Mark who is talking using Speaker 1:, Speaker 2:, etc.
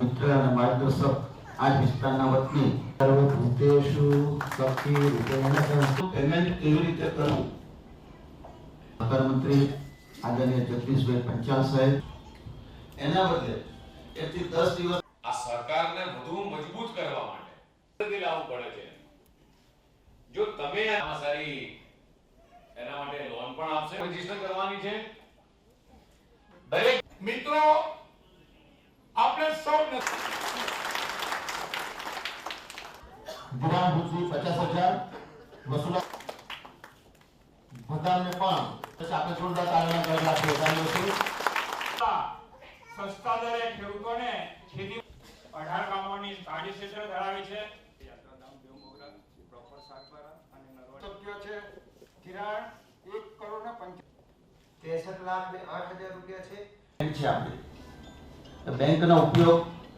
Speaker 1: મિત્ર અને માર્ગદર્શક આ વિસ્તારના વતની
Speaker 2: સર્વભૂતેષુ શક્તિ રૂપેણ
Speaker 1: પેમેન્ટ કેવી રીતે કરવું? સહકાર મંત્રી આદરણીય જગદીશભાઈ પંચાલ સાહેબ. એના બદલે એકથી દસ દિવસ
Speaker 3: આ સરકારને વધુ મજબૂત કરવા માટે લાવવું પડે છે. જો તમે આ સારી એના માટે લોન પણ આપશે રજિસ્ટર કરવાની છે. દરેક
Speaker 2: બુદ્ધિ પચાસ હજાર વસૂલા બધાને પણ પછી આપણે જોરદાર તાળીના ગરજ આપીએ ચાલુ છે.
Speaker 4: સસ્તા દરે ખેડૂતોને ખેતી અઢાર ગામોની સાડી ક્ષેત્ર ધરાવે છે. શક્ય છે ધિરાણ એક કરોડ ને પંચ
Speaker 5: ત્રેસઠ લાખ બે આઠ હજાર રૂપિયા છે.
Speaker 1: છે આપણી. તો બેંકનો ઉપયોગ